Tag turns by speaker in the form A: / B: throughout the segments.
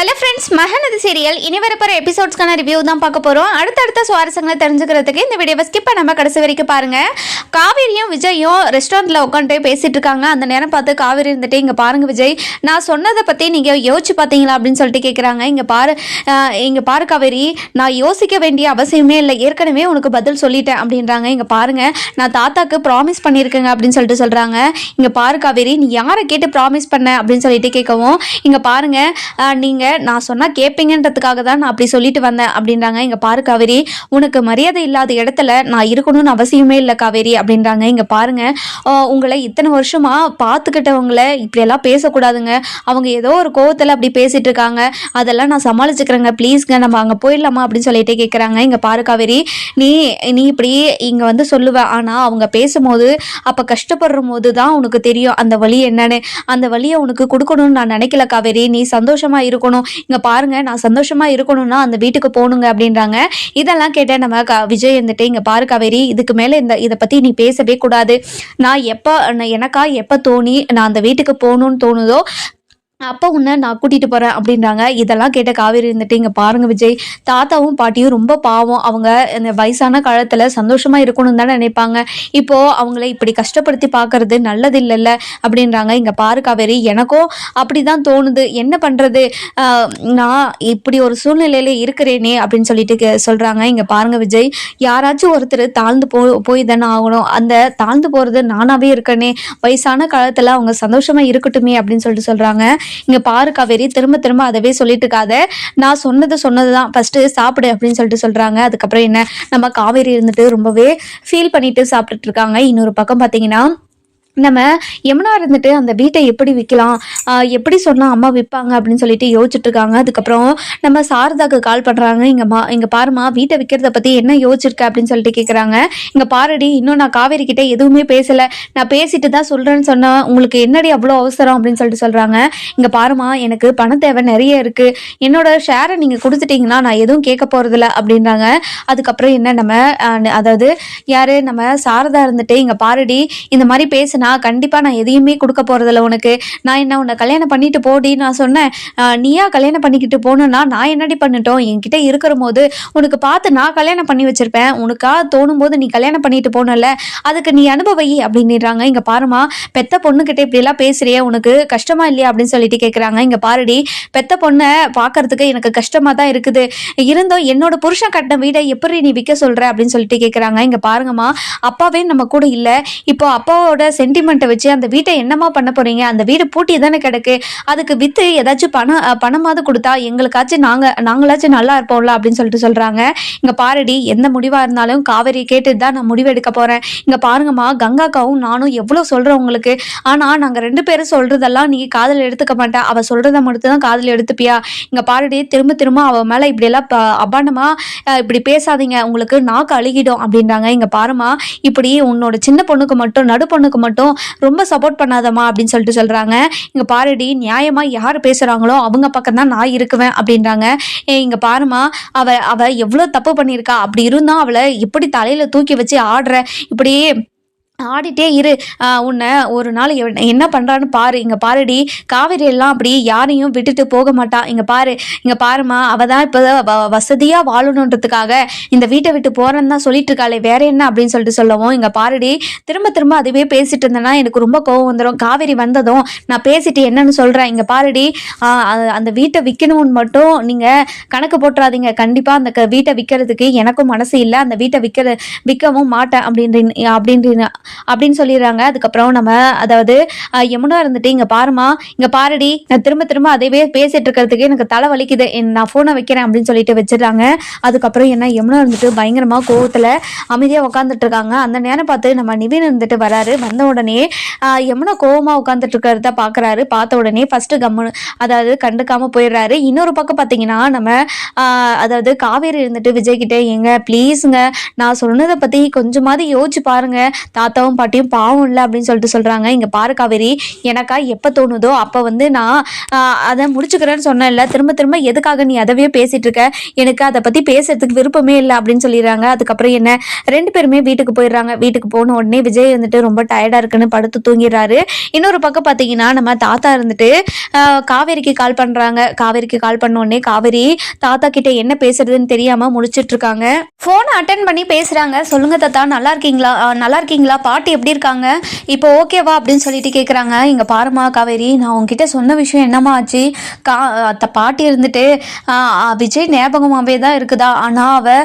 A: Hello friends Mahanadi serial இனி வரப்போகிற எபிசோட்ஸ்க்கான review தான் பார்க்க போகிறோம் அடுத்தடுத்த சுவாரஸ்யங்களை தெரிஞ்சுக்கிறதுக்கு இந்த வீடியோவை ஸ்கிப் பண்ணாமல் கடைசி வரைக்கும் பாருங்கள் காவேரியும் விஜயும் ரெஸ்டாரண்ட்டில் உட்காந்துட்டு பேசிகிட்டு இருக்காங்க. அந்த நேரம் பார்த்து காவேரி இருந்துட்டு இங்கே பாருங்க விஜய் நான் சொன்னதை பற்றி நீங்கள் யோசிச்சு பார்த்தீங்களா? அப்படின்னு சொல்லிட்டு கேட்குறாங்க இங்கே பாரு இங்கே பாரு காவேரி நான் யோசிக்க வேண்டிய அவசியமே இல்லை. ஏற்கனவே உனக்கு பதில் சொல்லிட்டேன். அப்படின்றாங்க. இங்கே பாருங்கள் நான் தாத்தாக்கு ப்ராமிஸ் பண்ணியிருக்கேங்க. அப்படின்னு சொல்லிட்டு சொல்கிறாங்க இங்கே பாரு காவேரி நீ யாரை கேட்டு ப்ராமிஸ் பண்ண? அப்படின்னு சொல்லிட்டு கேட்கவும் இங்கே பாருங்கள் நீங்கள் நான் சொன்னால் கேட்பீங்கன்றதுக்காக தான் நான் அப்படி சொல்லிட்டு வந்தேன் அப்படின்றாங்க. இங்கே பாரு காவேரி உனக்கு மரியாதை இல்லாத இடத்துல நான் இருக்கணும்னு அவசியமே இல்லை காவேரி அப்படின்றாங்க. இங்கே பாருங்க உங்களை இத்தனை வருஷமா பார்த்துக்கிட்டவங்கள இப்படியெல்லாம் பேசக்கூடாதுங்க. அவங்க ஏதோ ஒரு கோவத்தில் அப்படி பேசிட்டு இருக்காங்க. அதெல்லாம் நான் சமாளிச்சுக்கிறேங்க. ப்ளீஸ்ங்க நம்ம அங்கே போயிடலாமா அப்படின்னு சொல்லிட்டு கேட்குறாங்க இங்கே பாரு காவேரி நீ நீ இப்படி இங்கே வந்து சொல்லுவ. ஆனால் அவங்க பேசும்போது அப்போ கஷ்டப்படுற போது தான் உனக்கு தெரியும் அந்த வழி என்னன்னு. அந்த வழியை உனக்கு கொடுக்கணும்னு நான் நினைக்கல காவேரி. நீ சந்தோஷமா இருக்கணும். இங்க பாருங்க நான் சந்தோஷமா இருக்கணும்னா அந்த வீட்டுக்கு போகணுங்க அப்படின்றாங்க. இதெல்லாம் கேட்ட நம்ம க- விஜய் இருந்துட்டு இங்க பாரு காவேரி இதுக்கு மேல இந்த இதை பத்தி நீ பேசவே கூடாது. நான் எப்போ எனக்கா எப்போ தோணி நான் அந்த வீட்டுக்கு போகணும்னு தோணுதோ அப்போ உன்னை நான் கூட்டிகிட்டு போகிறேன் அப்படின்றாங்க. இதெல்லாம் கேட்ட காவேரி இருந்துட்டு இங்கே பாருங்க விஜய் தாத்தாவும் பாட்டியும் ரொம்ப பாவம். அவங்க இந்த வயசான காலத்தில் சந்தோஷமாக இருக்கணும்னு தானே நினைப்பாங்க. இப்போது அவங்கள இப்படி கஷ்டப்படுத்தி பார்க்கறது நல்லது இல்லைல்ல அப்படின்றாங்க. இங்கே பாரு காவேரி எனக்கும் அப்படி தான் தோணுது. என்ன பண்ணுறது நான் இப்படி ஒரு சூழ்நிலையில் இருக்கிறேனே அப்படின்னு சொல்லிட்டு கே- சொல்கிறாங்க இங்கே பாருங்க விஜய் யாராச்சும் ஒருத்தர் தாழ்ந்து போ போய் தானே ஆகணும். அந்த தாழ்ந்து போகிறது நானாவே இருக்கனே. வயசான காலத்தில் அவங்க சந்தோஷமாக இருக்கட்டுமே அப்படின்னு சொல்லிட்டு சொல்கிறாங்க இங்க பாரு காவேரி திரும்ப திரும்ப அதவே சொல்லிட்டு இருக்காத நான் சொன்னது சொன்னதுதான். ஃபர்ஸ்ட் சாப்பிடு அப்படின்னு சொல்லிட்டு சொல்றாங்க. அதுக்கப்புறம் என்ன? நம்ம காவேரி இருந்துட்டு ரொம்பவே ஃபீல் பண்ணிட்டு சாப்பிட்டுட்டு இருக்காங்க. இன்னொரு பக்கம் பாத்தீங்கன்னா நம்ம யமுனா இருந்துட்டு அந்த வீட்டை எப்படி விற்கலாம் எப்படி சொன்னால் அம்மா விற்பாங்க அப்படின்னு சொல்லிட்டு யோசிச்சுட்டு இருக்காங்க. அதுக்கப்புறம் நம்ம சாரதாக்கு கால் பண்ணுறாங்க இங்கே மா இங்கே பாருமா வீட்டை விற்கிறத பற்றி என்ன யோசிச்சிருக்க அப்படின்னு சொல்லிட்டு கேட்குறாங்க இங்கே பாருடி இன்னும் நான் காவேரி கிட்டே எதுவுமே பேசலை. நான் பேசிட்டு தான் சொல்கிறேன்னு சொன்னால் உங்களுக்கு என்னடி அவ்வளோ அவசரம் அப்படின்னு சொல்லிட்டு சொல்கிறாங்க இங்கே பாருமா எனக்கு பண தேவை நிறைய இருக்குது என்னோட ஷேரை நீங்கள் கொடுத்துட்டீங்கன்னா நான் எதுவும் கேட்க போகிறதில்ல அப்படின்றாங்க. அதுக்கப்புறம் என்ன நம்ம அதாவது யார் நம்ம சாரதா இருந்துட்டு இங்கே பாருடி இந்த மாதிரி பேசுனா கண்டிப்பா நான் எதையுமே கொடுக்க போறதில்ல உனக்கு. நான் என்ன உன்னை கல்யாணம் பண்ணிட்டு போடி நான் சொன்னேன். நீயா கல்யாணம் பண்ணிக்கிட்டு போகணும்னா நான் என்னடி பண்ணிட்டோம்? என்கிட்ட இருக்கிற போது உனக்கு பார்த்து நான் கல்யாணம் பண்ணி வச்சிருப்பேன். உனக்கா தோணும் போது நீ கல்யாணம் பண்ணிட்டு போனல அதுக்கு நீ அனுபவி அப்படின்னுறாங்க. இங்க பாருமா பெத்த பொண்ணுகிட்ட இப்படி எல்லாம் பேசுறியே உனக்கு கஷ்டமா இல்லையா அப்படின்னு சொல்லிட்டு கேக்குறாங்க. இங்க பாருடி பெத்த பொண்ணை பார்க்கறதுக்கு எனக்கு கஷ்டமா தான் இருக்குது. இருந்தும் என்னோட புருஷன் கட்டின வீடை எப்படி நீ விற்க சொல்ற அப்படின்னு சொல்லிட்டு கேக்குறாங்க. இங்க பாருங்கம்மா அப்பாவே நம்ம கூட இல்ல. இப்போ அப்பாவோட சென்டிமெண்ட்டை வச்சு அந்த வீட்டை என்னமா பண்ண போறீங்க? அந்த வீடு பூட்டி தானே கிடக்கு. அதுக்கு வித்து ஏதாச்சும் பணம் பணமாவது கொடுத்தா எங்களுக்காச்சும் நாங்க நாங்களாச்சும் நல்லா இருப்போம்ல அப்படின்னு சொல்லிட்டு சொல்றாங்க. இங்க பாருடி எந்த முடிவா இருந்தாலும் காவேரி கேட்டு தான் நான் முடிவு எடுக்க போறேன். இங்க பாருங்கம்மா கங்காக்காவும் நானும் எவ்வளவு சொல்றேன் உங்களுக்கு. ஆனா நாங்க ரெண்டு பேரும் சொல்றதெல்லாம் நீ காதல் எடுத்துக்க மாட்டேன் அவ சொல்றத மட்டும் தான் காதல் எடுத்துப்பியா. இங்க பாருடி திரும்ப திரும்ப அவ மேல இப்படி எல்லாம் ப- அபாண்டமா இப்படி பேசாதீங்க. உங்களுக்கு நாக்கு அழுகிடும் அப்படின்றாங்க. இங்க பாருமா இப்படி உன்னோட சின்ன பொண்ணுக்கு மட்டும் நடு பொண்ணுக்கு மட்டும் ரொம்ப சப்போர்ட் பண்ணாதம்மா அப்படின்னு சொல்லிட்டு சொல்கிறாங்க இங்கே பாருடி நியாயமாக யார் பேசுகிறாங்களோ அவங்க பக்கம் தான் நான் இருக்குவேன் அப்படின்றாங்க. ஏ இங்கே பாருமா அவள் அவள் எவ்வளோ தப்பு பண்ணியிருக்கா. அப்படி இருந்தால் அவளை இப்படி தலையில் தூக்கி வச்சு ஆடுற இப்படியே ஆடிட்டே இரு. உன்னை ஒரு நாள் என்ன பண்ணுறான்னு பாரு. இங்கே பாருடி காவேரி எல்லாம் அப்படி யாரையும் விட்டுட்டு போக மாட்டா. இங்கே பாரு இங்கே பாருமா அவ தான் இப்போ வ- வாழணுன்றதுக்காக இந்த வீட்டை விட்டு போகிறேன்னு தான் சொல்லிட்டு இருக்காளே. வேற என்ன அப்படின்னு சொல்லிட்டு சொல்லவும் இங்கே பாருடி திரும்ப திரும்ப அதுவே பேசிட்டு இருந்தேன்னா எனக்கு ரொம்ப கோவம் வந்துடும் காவேரி வந்ததும் நான் பேசிட்டு என்னன்னு சொல்கிறேன் இங்கே பாருடி அந்த வீட்டை விற்கணும்னு மட்டும் நீங்கள் கணக்கு போட்டுறாதீங்க. கண்டிப்பாக அந்த க- வீட்டை விற்கிறதுக்கு எனக்கும் மனசு இல்லை. அந்த வீட்டை விற்கிற விற்கவும் மாட்டேன் அப்படின்ற அப்படின்ற அப்படின்னு சொல்லிடுறாங்க. அதுக்கப்புறம் நம்ம அதாவது யமுனா இருந்துட்டு இங்க பாருமா இங்க பாருடி நான் திரும்ப திரும்ப அதேவே பேசிட்டு இருக்கிறதுக்கு எனக்கு தலை வலிக்குது. என் நான் போனை வைக்கிறேன் அப்படின்னு சொல்லிட்டு வச்சிடுறாங்க. அதுக்கப்புறம் என்ன யமுனா இருந்துட்டு பயங்கரமா கோவத்துல அமைதியா உட்காந்துட்டு இருக்காங்க. அந்த நேரம் பார்த்து நம்ம நிவின் இருந்துட்டு வராரு. வந்த உடனே யமுனா கோவமா உட்காந்துட்டு இருக்கிறத பாக்குறாரு. பார்த்த உடனே ஃபர்ஸ்ட் கம்மு அதாவது கண்டுக்காம போயிடுறாரு. இன்னொரு பக்கம் பாத்தீங்கன்னா நம்ம அதாவது காவேரி இருந்துட்டு விஜய்கிட்ட எங்க ப்ளீஸுங்க நான் சொன்னதை பத்தி கொஞ்சமாவது யோசிச்சு பாருங்க. தாத்தா தாத்தாவும் பாட்டியும் பாவம் இல்லை அப்படின்னு சொல்லிட்டு சொல்கிறாங்க இங்கே பாரு காவேரி எனக்கா எப்போ தோணுதோ அப்போ வந்து நான் அதை முடிச்சுக்கிறேன்னு சொன்னேன்ல. திரும்ப திரும்ப எதுக்காக நீ அதவே பேசிட்டு இருக்க? எனக்கு அதை பற்றி பேசுறதுக்கு விருப்பமே இல்லை அப்படின்னு சொல்லிடுறாங்க. அதுக்கப்புறம் என்ன? ரெண்டு பேருமே வீட்டுக்கு போயிடுறாங்க. வீட்டுக்கு போன உடனே விஜய் வந்துட்டு ரொம்ப டயர்டாக இருக்குன்னு படுத்து தூங்கிடுறாரு. இன்னொரு பக்கம் பார்த்தீங்கன்னா நம்ம தாத்தா இருந்துட்டு காவேரிக்கு கால் பண்ணுறாங்க காவேரிக்கு கால் பண்ண உடனே காவேரி தாத்தா கிட்ட என்ன பேசுறதுன்னு தெரியாமல் முடிச்சிட்டு இருக்காங்க. ஃபோனை அட்டன் பண்ணி பேசுகிறாங்க சொல்லுங்க தாத்தா நல்லா இருக்கீங்களா? நல்லா இருக்கீங்களா? பாட்டி எப்படி இருக்காங்க? இப்போ ஓகேவா அப்படின்னு சொல்லிட்டு கேட்குறாங்க இங்கே பாருமா காவேரி நான் உங்ககிட்ட சொன்ன விஷயம் என்னம்மா ஆச்சு? கா அத்த பாட்டி இருந்துட்டு விஜய் ஞாபகமாகவே தான் இருக்குதா? ஆனால் அவள்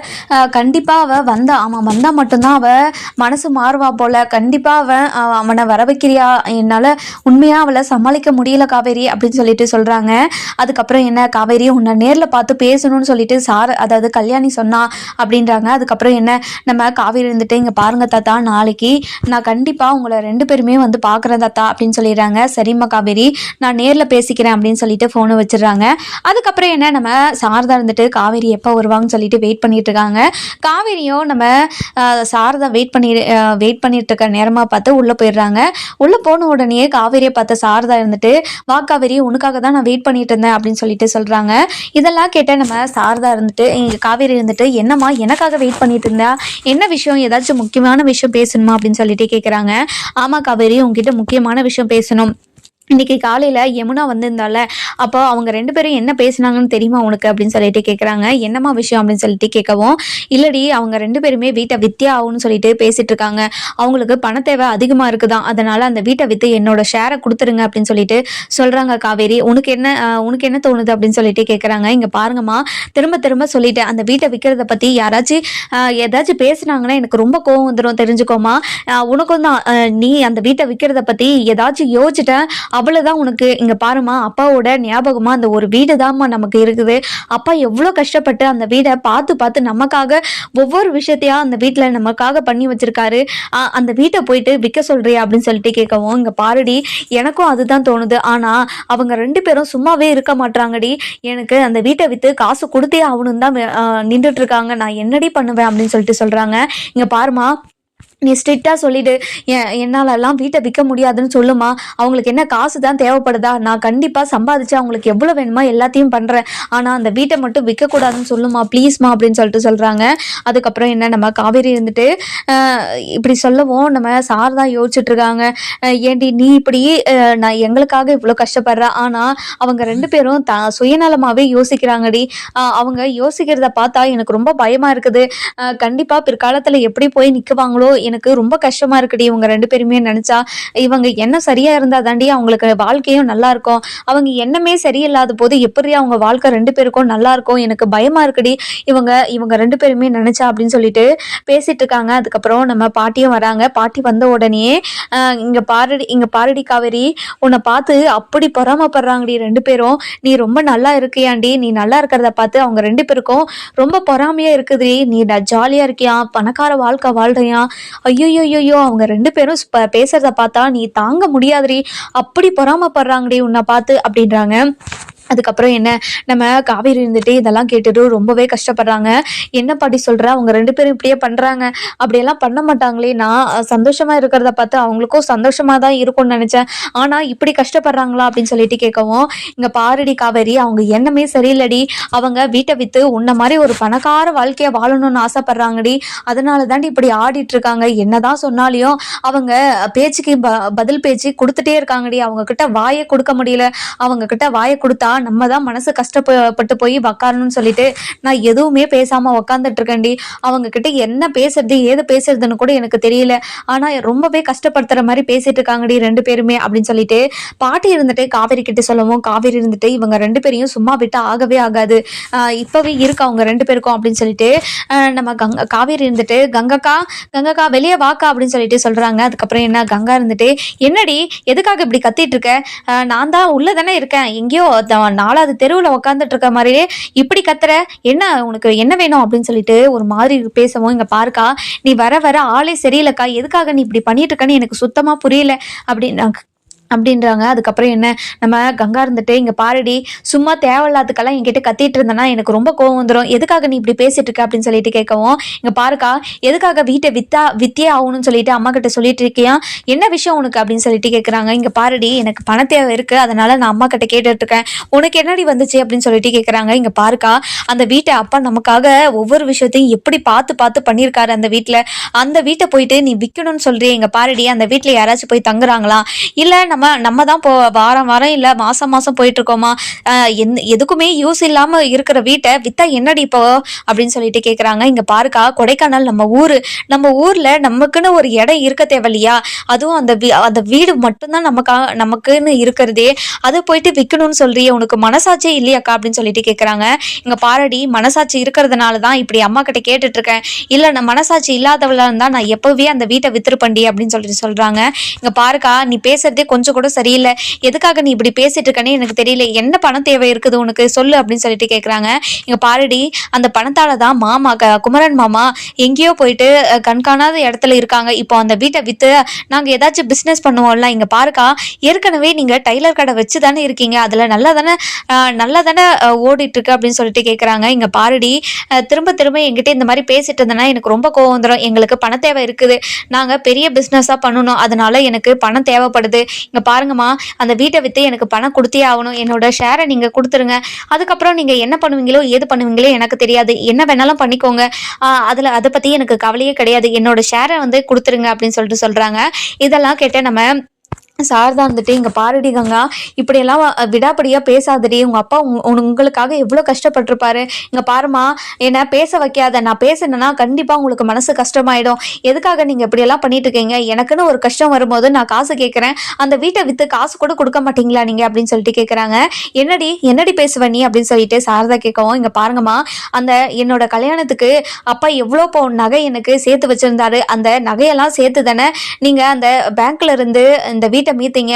A: கண்டிப்பாக அவள் வந்தா அவன் வந்தால் மட்டும்தான் அவள் மனசு மாறுவா போல. கண்டிப்பாக அவன் அவனை வர வைக்கிறியா? என்னால் உண்மையாக அவளை சமாளிக்க முடியல காவேரி அப்படின்னு சொல்லிட்டு சொல்கிறாங்க அதுக்கப்புறம் என்ன? காவேரி உன்னை நேரில் பார்த்து பேசணும்னு சொல்லிட்டு சார் அதாவது கல்யாணி சொன்னா அப்படின்றாங்க. அதுக்கப்புறம் என்ன? நம்ம காவேரி இருந்துட்டு இங்கே பாருங்க தாத்தா நாளைக்கு நான் கண்டிப்பாக உங்களை ரெண்டு பேருமே வந்து பார்க்குறேன் தாத்தா அப்படின்னு சொல்லிடுறாங்க. சரிம்மா காவேரி நான் நேரில் பேசிக்கிறேன் அப்படின்னு சொல்லிட்டு ஃபோனை வச்சிடுறாங்க. அதுக்கப்புறம் என்ன நம்ம சாரதா இருந்துட்டு காவேரி எப்போ வருவாங்கன்னு சொல்லிட்டு வெயிட் பண்ணிட்டு இருக்காங்க. காவேரியும் நம்ம சாரதா வெயிட் பண்ணி வெயிட் பண்ணிட்டு இருக்க நேரமாக பார்த்து உள்ளே போயிடுறாங்க. உள்ளே போன உடனே காவேரியை பார்த்த சாரதா இருந்துட்டு வா காவேரி உனக்காக தான் நான் வெயிட் பண்ணிட்டு இருந்தேன் அப்படின்னு சொல்லிட்டு சொல்கிறாங்க இதெல்லாம் கேட்ட நம்ம சாரதா இருந்துட்டு இங்கே காவேரி இருந்துட்டு என்னம்மா எனக்காக வெயிட் பண்ணிட்டு இருந்தா? என்ன விஷயம்? ஏதாச்சும் முக்கியமான விஷயம் பேசணுமா? அப்படின்னு சொல்லிட்டு கேட்குறாங்க ஆமா காவேரி உங்ககிட்ட முக்கியமான விஷயம் பேசணும். இன்னைக்கு காலையில் யமுனா வந்திருந்தால அப்போ அவங்க ரெண்டு பேரும் என்ன பேசுனாங்கன்னு தெரியுமா உனக்கு அப்படின்னு சொல்லிட்டு கேட்குறாங்க என்னம்மா விஷயம் அப்படின்னு சொல்லிட்டு கேட்கவும் இல்லடி அவங்க ரெண்டு பேருமே வீட்டை வித்தியா ஆகும்னு சொல்லிட்டு பேசிட்டு இருக்காங்க. அவங்களுக்கு பண தேவை அதிகமாக இருக்குதான். அதனால அந்த வீட்டை விற்று என்னோட ஷேரை கொடுத்துருங்க அப்படின்னு சொல்லிட்டு சொல்கிறாங்க காவேரி. உனக்கு என்ன உனக்கு என்ன தோணுது அப்படின்னு சொல்லிட்டு கேட்குறாங்க இங்கே பாருங்கம்மா திரும்ப திரும்ப சொல்லிட்டு அந்த வீட்டை விற்கிறத பற்றி யாராச்சும் ஏதாச்சும் பேசுனாங்கன்னா எனக்கு ரொம்ப கோவம் வந்துடும் தெரிஞ்சுக்கோமா உனக்கும் தான் நீ அந்த வீட்டை விற்கிறத பற்றி ஏதாச்சும் யோசிச்சிட்ட அவ்வளோதான் உனக்கு. இங்கே பாருமா அப்பாவோட ஞாபகமா அந்த ஒரு வீடு தான்மா நமக்கு இருக்குது. அப்பா எவ்வளோ கஷ்டப்பட்டு அந்த வீடை பார்த்து பார்த்து நமக்காக ஒவ்வொரு விஷயத்தையா அந்த வீட்டில் நமக்காக பண்ணி வச்சிருக்காரு. அந்த வீட்டை போயிட்டு விற்க சொல்றியா அப்படின்னு சொல்லிட்டு கேட்கவும் இங்கே பாருடி எனக்கும் அதுதான் தோணுது. ஆனால் அவங்க ரெண்டு பேரும் சும்மாவே இருக்க மாட்றாங்கடி. எனக்கு அந்த வீட்டை விற்று காசு கொடுத்தே ஆகணும் தான் நின்றுட்டு இருக்காங்க. நான் என்னடி பண்ணுவேன் அப்படின்னு சொல்லிட்டு சொல்கிறாங்க இங்கே பாருமா நீ ஸ்ட்ரிக்டாக சொல்லிடு. என்னாலெல்லாம் வீட்டை விற்க முடியாதுன்னு சொல்லுமா. அவங்களுக்கு என்ன காசு தான் தேவைப்படுதா? நான் கண்டிப்பாக சம்பாதிச்சு அவங்களுக்கு எவ்வளோ வேணுமோ எல்லாத்தையும் பண்ணுறேன் ஆனால் அந்த வீட்டை மட்டும் விற்கக்கூடாதுன்னு சொல்லுமா? ப்ளீஸ்மா அப்படின்னு சொல்லிட்டு சொல்கிறாங்க அதுக்கப்புறம் என்ன நம்ம காவேரி இருந்துட்டு இப்படி சொல்லவும் நம்ம சார் தான் யோசிச்சுட்ருக்காங்க ஏண்டி நீ இப்படி நான் எங்களுக்காக இவ்வளோ கஷ்டப்படுற. ஆனால் அவங்க ரெண்டு பேரும் த சுயநலமாகவே யோசிக்கிறாங்கடி. அவங்க யோசிக்கிறத பார்த்தா எனக்கு ரொம்ப பயமாக இருக்குது. கண்டிப்பாக பிற்காலத்தில் எப்படி போய் நிற்குவாங்களோ எனக்கு எனக்கு ரொம்ப கஷ்டமா இருக்குடி. இவங்க ரெண்டு பேருமே நினைச்சா இவங்க என்ன சரியா இருந்தா தாண்டி அவங்களுக்கு வாழ்க்கையும் நல்லா இருக்கும். அவங்க எண்ணமே சரியில்லாத போது எப்படி அவங்க வாழ்க்கை ரெண்டு பேருக்கும் நல்லா இருக்கும்? எனக்கு பயமா இருக்குடி. இவங்க இவங்க ரெண்டு பேருமே நினைச்சா அப்படின்னு சொல்லிட்டு பேசிட்டு இருக்காங்க. அதுக்கப்புறம் நம்ம பாட்டியும் வராங்க. பாட்டி வந்த உடனே இங்க பாருடி இங்க பாருடி காவேரி உன்னை பார்த்து அப்படி பொறாமப்படுறாங்கடி ரெண்டு பேரும். நீ ரொம்ப நல்லா இருக்கியாண்டி. நீ நல்லா இருக்கிறத பார்த்து அவங்க ரெண்டு பேருக்கும் ரொம்ப பொறாமையா இருக்குதுடி. நீ ஜாலியா இருக்கியா? பணக்கார வாழ்க்கை வாழ்றியா? ஐயோயோயோ அவங்க ரெண்டு பேரும் பேசுறத பார்த்தா நீ தாங்க முடியாதுடி. அப்படி பொறாமப்படுறாங்கடி உன்னை பார்த்து அப்படின்றாங்க. அதுக்கப்புறம் என்ன நம்ம காவேரி இருந்துட்டு இதெல்லாம் கேட்டுட்டு ரொம்பவே கஷ்டப்படுறாங்க. என்ன பாட்டி சொல்ற? அவங்க ரெண்டு பேரும் இப்படியே பண்றாங்க. அப்படியெல்லாம் பண்ண மாட்டாங்களே. நான் சந்தோஷமாக சந்தோஷமா இருக்கிறத பார்த்து அவங்களுக்கும் சந்தோஷமா தான் இருக்கும்னு நினைச்சேன். ஆனா இப்படி கஷ்டப்படுறாங்களா அப்படின்னு சொல்லிட்டு கேட்கவும் இங்க பாரடி காவேரி அவங்க எண்ணமே சரியில்லடி. அவங்க வீட்டை வித்து உன்ன மாதிரி ஒரு பணக்கார வாழ்க்கைய வாழணும்னு ஆசைப்படுறாங்கடி. அதனால தாண்டி இப்படி ஆடிட்டு இருக்காங்க என்னதான் சொன்னாலையும் அவங்க பேச்சுக்கு ப- பதில் பேச்சு கொடுத்துட்டே இருக்காங்கடி. அவங்க கிட்ட வாயை கொடுக்க முடியல. அவங்க கிட்ட வாயை கொடுத்தா நம்ம தான் மனசு கஷ்டப்பட்டு போய் உக்காரணும்னு சொல்லிட்டு நான் எதுவுமே பேசாம உக்காந்துட்டு இருக்கேன்டி. அவங்க கிட்ட என்ன பேசுறது ஏது பேசுறதுன்னு கூட எனக்கு தெரியல. ஆனா ரொம்பவே கஷ்டப்படுத்துற மாதிரி பேசிட்டு இருக்காங்கடி ரெண்டு பேருமே அப்படின்னு சொல்லிட்டு பாட்டி இருந்துட்டு காவேரி கிட்ட சொல்லவும் காவேரி இருந்துட்டு இவங்க ரெண்டு பேரையும் சும்மா விட்டு ஆகவே ஆகாது. இப்போவே இப்பவே இருக்கு அவங்க ரெண்டு பேருக்கும் அப்படின்னு சொல்லிட்டு நம்ம கங்கா காவேரி இருந்துட்டு கங்கக்கா கங்கக்கா வெளியே வாக்கா அப்படின்னு சொல்லிட்டு சொல்றாங்க. அதுக்கப்புறம் என்ன கங்கா இருந்துட்டு என்னடி எதுக்காக இப்படி கத்திட்டு இருக்க? நான் தான் உள்ளே தானே இருக்கேன். எங்கேயோ நாலாவது தெருவில் உட்காந்துட்டு இருக்க மாதிரியே இப்படி கத்துற? என்ன உனக்கு என்ன வேணும்? அப்படின்னு சொல்லிட்டு ஒரு மாதிரி பேசவும் இங்க பாருக்கா. நீ வர வர ஆளே சரியில்லைக்கா. எதுக்காக நீ இப்படி பண்ணிட்டு இருக்கன்னு எனக்கு சுத்தமா புரியல. அப்படின்னு அப்படின்றாங்க. அதுக்கப்புறம் என்ன? நம்ம கங்கா இருந்துட்டு இங்கே பாருடி சும்மா தேவையில்லாதுக்கெல்லாம் என்கிட்ட கத்திட்டு இருந்தேன்னா எனக்கு ரொம்ப கோவம் வந்துடும் எதுக்காக நீ இப்படி பேசிட்டு இருக்க? அப்படின்னு சொல்லிட்டு கேட்கவும் இங்கே பாருக்கா எதுக்காக வீட்டை வித்தா வித்தியே ஆகணும்னு சொல்லிட்டு அம்மா கிட்ட சொல்லிட்டு இருக்கியா? என்ன விஷயம் உனக்கு? அப்படின்னு சொல்லிட்டு கேட்குறாங்க. இங்கே பாருடி எனக்கு பண தேவை இருக்குது அதனால நான் அம்மா கிட்ட கேட்டுட்டு இருக்கேன். உனக்கு என்னடி வந்துச்சு? அப்படின்னு சொல்லிட்டு கேட்குறாங்க. இங்கே பாருக்கா அந்த வீட்டை அப்பா நமக்காக ஒவ்வொரு விஷயத்தையும் எப்படி பார்த்து பார்த்து பண்ணியிருக்காரு அந்த வீட்டில் அந்த வீட்டை போயிட்டு நீ விற்கணும்னு சொல்றியே இங்கே பாருடி அந்த வீட்டில் யாராச்சும் போய் தங்குறாங்களா? இல்லை நம்ம நம்ம தான் போ வாரம் வாரம் இல்லை மாதம் மாதம் போயிட்டுருக்கோமா? எந் எதுக்குமே யூஸ் இல்லாமல் இருக்கிற வீட்டை வித்தா என்னடி இப்போ? அப்படின்னு சொல்லிட்டு கேட்குறாங்க இங்கே பாருக்கா கொடைக்கானல் நம்ம ஊர். நம்ம ஊரில் நமக்குன்னு ஒரு இடம் இருக்க தேவையில்லையா? அதுவும் அந்த வீ அந்த வீடு மட்டும்தான் நமக்கா நமக்குன்னு இருக்கிறதே. அதை போயிட்டு விற்கணும்னு சொல்றியே உனக்கு மனசாட்சி இல்லையாக்கா? அப்படின்னு சொல்லிட்டு கேட்குறாங்க இங்கே பாரடி மனசாட்சி இருக்கிறதுனால தான் இப்படி அம்மா கிட்ட கேட்டுட்டு இருக்கேன் இல்லை நான் மனசாட்சி இல்லாதவளாக இருந்தால் நான் எப்போவே அந்த வீட்டை வித்துருப்பண்டி அப்படின்னு சொல்லிட்டு சொல்கிறாங்க இங்கே பாருக்கா நீ பேசுறதே கொஞ்சம் கூட சரியில்லை. எதுக்காக நீ இப்படி பேசிட்டு இருக்கனே எனக்கு தெரியல. என்ன பணம் தேவை இருக்குது உனக்கு? சொல்லு அப்படின்னு சொல்லிட்டு கேட்குறாங்க இங்கே பாருடி அந்த பணத்தால தான் மாமா க குமரன் மாமா எங்கேயோ போயிட்டு கண்காணாத இடத்துல இருக்காங்க. இப்போ அந்த வீட்டை விற்று நாங்கள் ஏதாச்சும் பிஸ்னஸ் பண்ணுவோம்ல இங்கே பாருக்கா ஏற்கனவே நீங்கள் டைலர் கடை வச்சு தானே இருக்கீங்க. அதில் நல்லா தானே நல்லா தானே ஓடிட்டுருக்கு அப்படின்னு சொல்லிட்டு கேட்குறாங்க இங்கே பாருடி திரும்ப திரும்ப எங்கிட்ட இந்த மாதிரி பேசிட்டு இருந்தேன்னா எனக்கு ரொம்ப கோவம் வந்துடும் எங்களுக்கு பண தேவை இருக்குது. நாங்கள் பெரிய பிஸ்னஸாக பண்ணணும். அதனால எனக்கு பணம் தேவைப்படுது. இங்கே பாருங்கம்மா அந்த வீட்டை விற்று எனக்கு பணம் கொடுத்தே ஆகணும். என்னோட ஷேரை நீங்கள் கொடுத்துருங்க. அதுக்கப்புறம் நீங்கள் என்ன பண்ணுவீங்களோ ஏது பண்ணுவீங்களோ எனக்கு தெரியாது. என்ன வேணாலும் பண்ணிக்கோங்க. அதில் அதை பற்றி எனக்கு கவலையே கிடையாது. என்னோட ஷேரை வந்து கொடுத்துருங்க அப்படின்னு சொல்லிட்டு சொல்கிறாங்க இதெல்லாம் கேட்ட நம்ம சாரதா வந்துட்டு இங்கே பாருடி கங்கா இப்படியெல்லாம் அஹ், பேசாதடி. உங்கள் அப்பா உங்களுக்காக எவ்வளோ கஷ்டப்பட்டிருப்பாரு. இங்கே பாருமா என்ன பேச வைக்காத. நான் பேசினேன்னா கண்டிப்பாக உங்களுக்கு மனசு கஷ்டமாயிடும். எதுக்காக நீங்கள் இப்படியெல்லாம் பண்ணிட்டு இருக்கீங்க எனக்குன்னு ஒரு கஷ்டம் வரும்போது நான் காசு கேட்குறேன் அந்த வீட்டை விற்று காசு கூட கொடுக்க மாட்டீங்களா நீங்கள் அப்படின்னு சொல்லிட்டு கேட்குறாங்க என்னடி என்னடி பேசுவ நீ? அப்படின்னு சொல்லிட்டு சாரதா கேட்கவும் இங்கே பாருங்கம்மா அந்த என்னோட கல்யாணத்துக்கு அப்பா எவ்வளோ பவுன் நகை எனக்கு சேர்த்து வச்சிருந்தாரு. அந்த நகையெல்லாம் சேர்த்து தானே நீங்கள் அந்த பேங்க்ல இருந்து இந்த வீட்டு மீத்தீங்க.